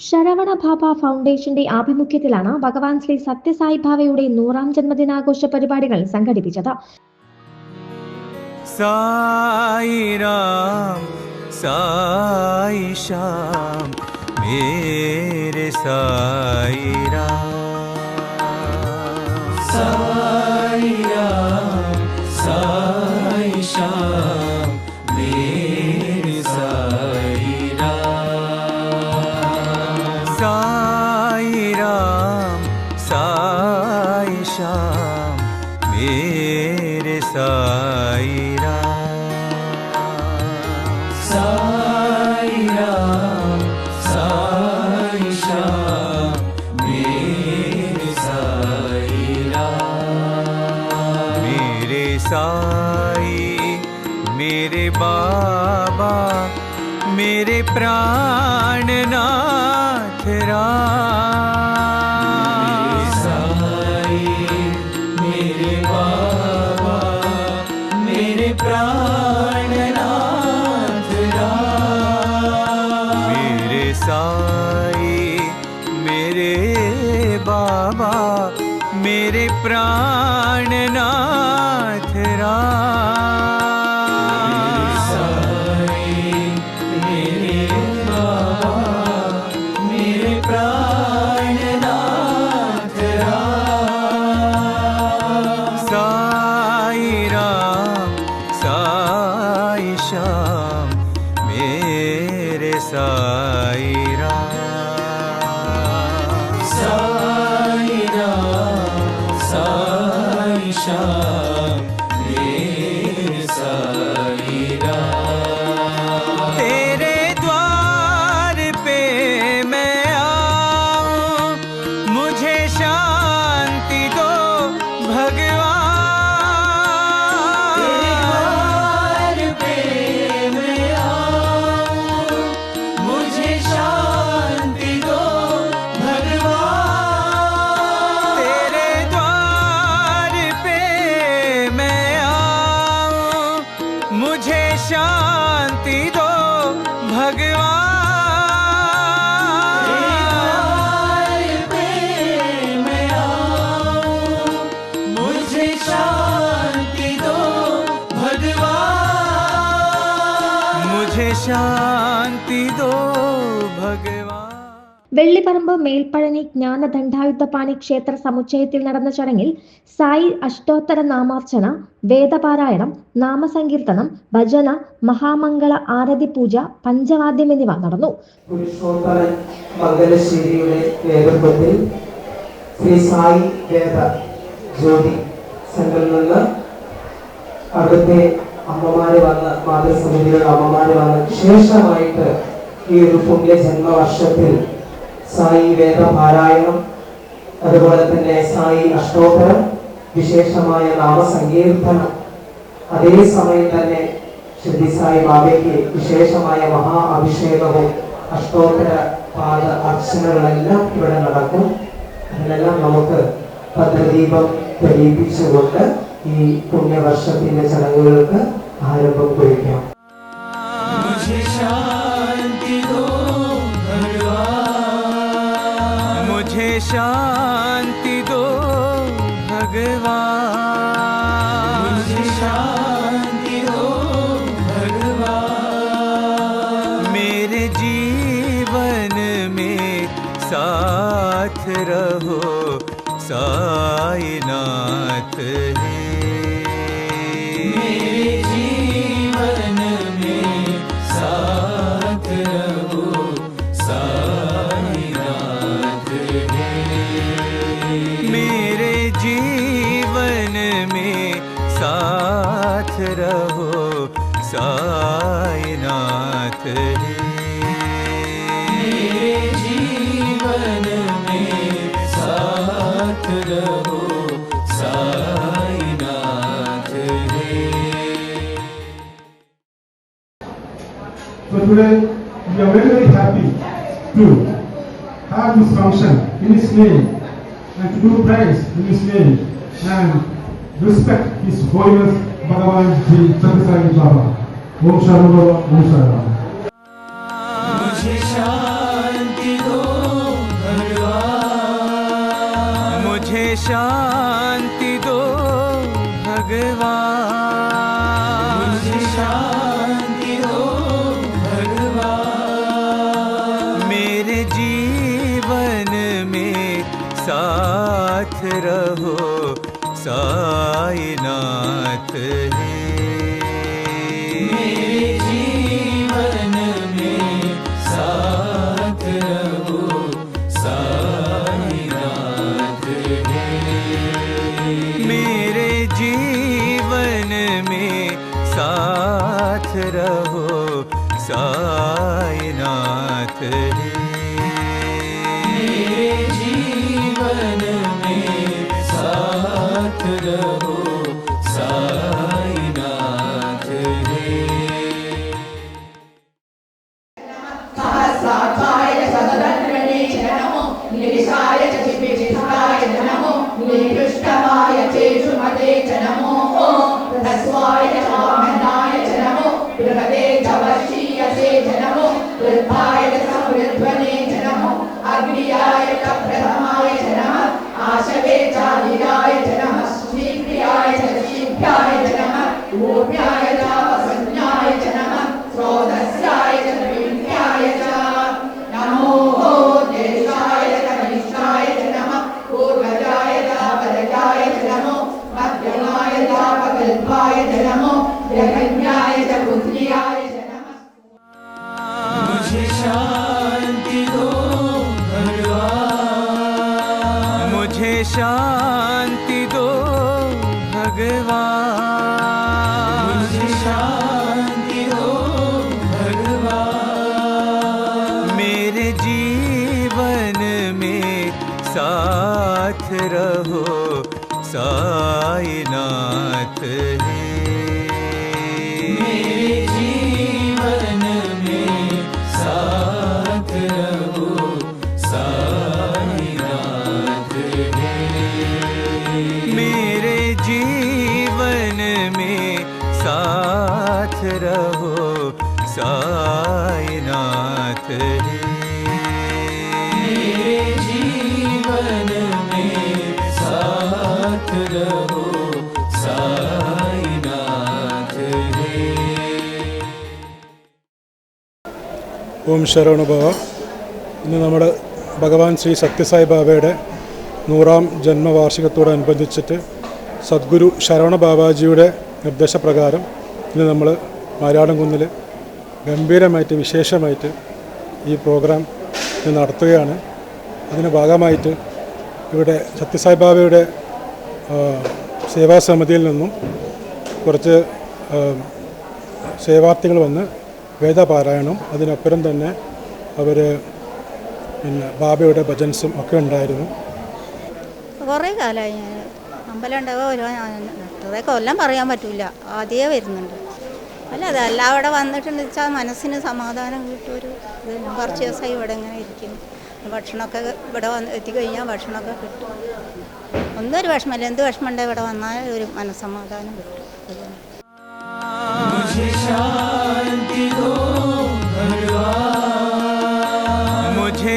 ശരവണ ബാബ ഫൗണ്ടേഷന്റെ ആഭിമുഖ്യത്തിലാണ് ഭഗവാൻ ശ്രീ സത്യസായി ബാബയുടെ നൂറാം ജന്മദിനാഘോഷ പരിപാടികൾ സംഘടിപ്പിച്ചത്. സായിരാം സായിഷാം മേരെ സായിരാം സായിരാം ਸਾਈ ਮੇਰੇ ਬਾਬਾ ਮੇਰੇ ਪ੍ਰਾਣ ਨਾ ਰਾਮ। ਸਾਈ ਮੇਰੇ ਬਾਬਾ ਮੇਰੇ ਪ੍ਰਾਣ ਨਾਥ ਮੇਰੇ ਸਾਈ ਮੇਰੇ ਬਾਬਾ ਮੇਰੇ ਪ੍ਰਾਣ ਨਾਥ shine. വെള്ളിപ്പറമ്പ് മേൽപ്പഴനി ജ്ഞാനദണ്ഡായുധപാണി ക്ഷേത്ര സമുച്ചയത്തിൽ നടന്ന ചടങ്ങിൽ സായി അഷ്ടോത്തര നാമാർച്ചന വേദപാരായണം നാമസങ്കീർത്തനം ഭജന മഹാമംഗള ആരതി പൂജ പഞ്ചവാദ്യം എന്നിവ നടന്നു. ശ്രീ സായി മാതൃസമിതിയുടെ അമ്മമാര് വന്ന് ശേഷമായിട്ട് ഈ ഒരു പുണ്യ ജന്മവർഷത്തിൽ സായി വേദപാരായണം അതുപോലെ തന്നെ സായി അഷ്ടോത്തരം വിശേഷമായ നാമസങ്കീർത്തനം. അതേ സമയം തന്നെ ശ്രീ സായി ബാബയ്ക്ക് വിശേഷമായ മഹാ അഭിഷേകവും അഷ്ടോത്തര പാദ അർച്ചനകളെല്ലാം ഇവിടെ നടക്കും. അതിനെല്ലാം നമുക്ക് ഭദ്രദീപം തെളിയിപ്പിച്ചുകൊണ്ട് ഈ പുണ്യവർഷത്തിന്റെ ചടങ്ങുകൾക്ക് ആരംഭം കുറിക്കാം. 想 So today, we are very, very happy to have this function in His name and to do praise in His name and respect His holiness, Bhagavan Ji Chatisari Baba. Om Shalom Baba, Om Shalom. शांति दो भगवान शांति साथ रहो साईनाथ रहो साईनाथ है। मेरे जीवन में साथ रहो साईनाथ है। मेरे जीवन में साथ रहो साईनाथ है। रहो साईनाथ है ഓം ശരവണഭവ ഇന്ന് നമ്മൾ ഭഗവാൻ ശ്രീ സത്യസായി ബാബയുടെ നൂറാം ജന്മവാർഷികത്തോടനുബന്ധിച്ചിട്ട് സദ്ഗുരു ശരവണ ബാബാജിയുടെ നിർദ്ദേശപ്രകാരം ഇന്ന് നമ്മൾ മാരാടംകുന്നിൽ ഗംഭീരമായിട്ട് വിശേഷമായിട്ട് ഈ പ്രോഗ്രാം ഇന്ന് നടത്തുകയാണ് അതിന് ഭാഗമായിട്ട് ഇവിടെ സത്യസായി ബാബയുടെ ആ, സേവാസമിതിയിൽ നിന്നും കുറച്ച് സേവാർത്ഥികൾ വന്ന് വേദപാരായണം. അതിനപ്പുറം തന്നെ അവർ പിന്നെ ബാബയുടെ ഭജൻസും ഒക്കെ ഉണ്ടായിരുന്നു. കുറേ കാലമായി ഞാൻ അമ്പലം എത്ര കൊല്ലം പറയാൻ പറ്റില്ല ആദ്യമേ വരുന്നുണ്ട്. അല്ല അതല്ല അവിടെ വന്നിട്ടുണ്ട് വെച്ചാൽ മനസ്സിന് സമാധാനം കിട്ടൊരു. കുറച്ച് ദിവസമായി ഇവിടെ ഇങ്ങനെ ഇരിക്കുന്നു ഭക്ഷണമൊക്കെ ഇവിടെ വന്ന് എത്തിക്കഴിഞ്ഞാൽ ഭക്ഷണമൊക്കെ കിട്ടും. ഒന്നും ഒരു വിഷമമില്ല എന്ത് വിഷമമുണ്ട് ഇവിടെ വന്നാൽ ഒരു മനസ്സമാധാനം കിട്ടും ശാന്തി. मुझे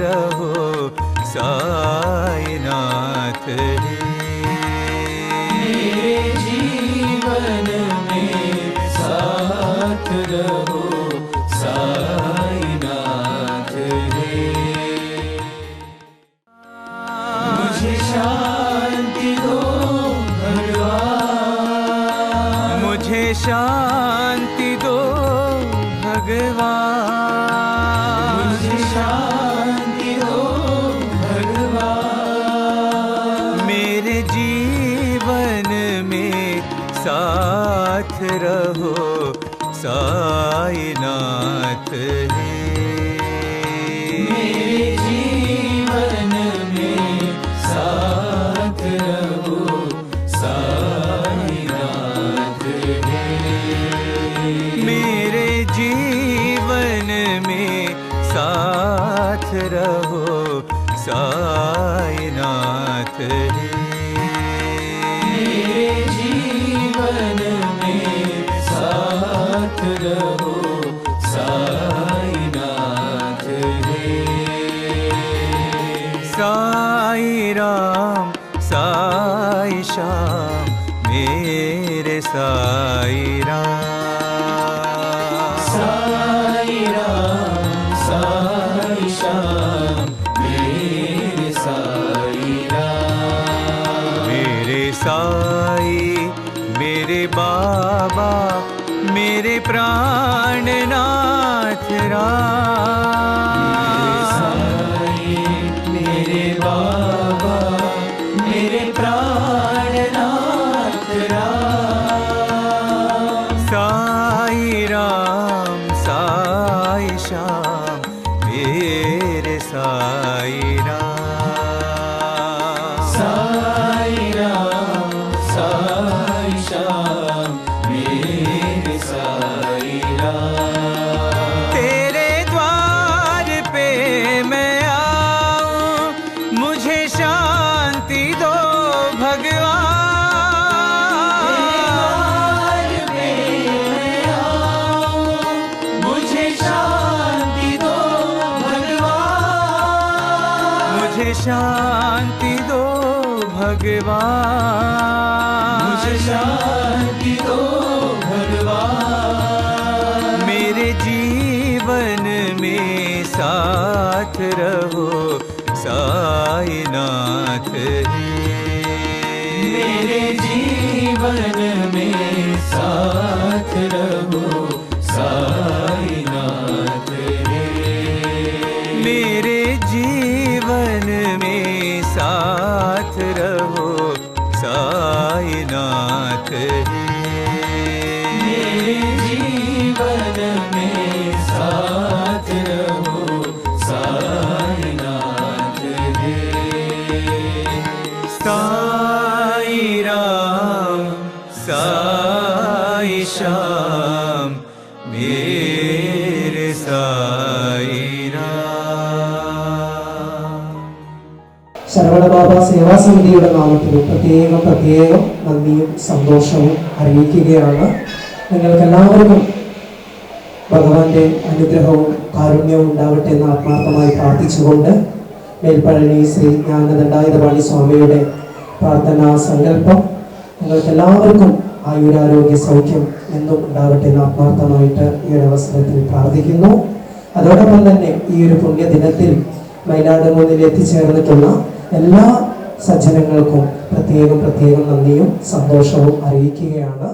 रहो साईनाथ मेरे जीवन में साथ रहो साईनाथ है मुझे शांति दो भगवान। मुझे शांति दो भगवान। मुझे शांति दो भगवान मेरे जीवन में साथ रहो साईनाथ शाम मेरे साई। साथ रहो साईनाथ मेरे जीवन में साथ रहो। സേവാ നാമത്തിന് പ്രത്യേകം പ്രത്യേകം നന്ദിയും സന്തോഷവും അറിയിക്കുകയാണ്. നിങ്ങൾക്ക് എല്ലാവർക്കും ഭഗവാന്റെ അനുഗ്രഹവും കാരുണ്യവും ഉണ്ടാവട്ടെ എന്ന് ആത്മാർത്ഥമായി പ്രാർത്ഥിച്ചുകൊണ്ട് മേൽപ്പഴനി ശ്രീ ജ്ഞാനദണ്ഡായുധപാണി സ്വാമിയുടെ പ്രാർത്ഥനാ സങ്കല്പം നിങ്ങൾക്ക് എല്ലാവർക്കും ആയുരാരോഗ്യ സൗഖ്യം എന്നും ഉണ്ടാവട്ടെ എന്ന് ആത്മാർത്ഥമായിട്ട് ഈ ഒരു അവസരത്തിൽ പ്രാർത്ഥിക്കുന്നു. അതോടൊപ്പം തന്നെ ഈ ഒരു പുണ്യദിനത്തിൽ മയിലാടുമൂന്നിൽ മൂന്നിൽ എത്തിച്ചേർന്നിട്ടുള്ള എല്ലാ സജ്ജനങ്ങൾക്കും പ്രത്യേകം പ്രത്യേകം നന്ദിയും സന്തോഷവും അറിയിക്കുകയാണ്.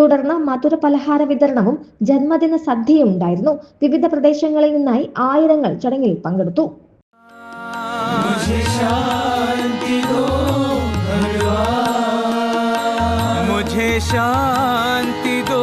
തുടർന്ന് മധുര പലഹാര വിതരണവും ജന്മദിന സദ്യയും ഉണ്ടായിരുന്നു. വിവിധ പ്രദേശങ്ങളിൽ നിന്നായി ആയിരങ്ങൾ ചടങ്ങിൽ പങ്കെടുത്തു. ശാന്തി ദോ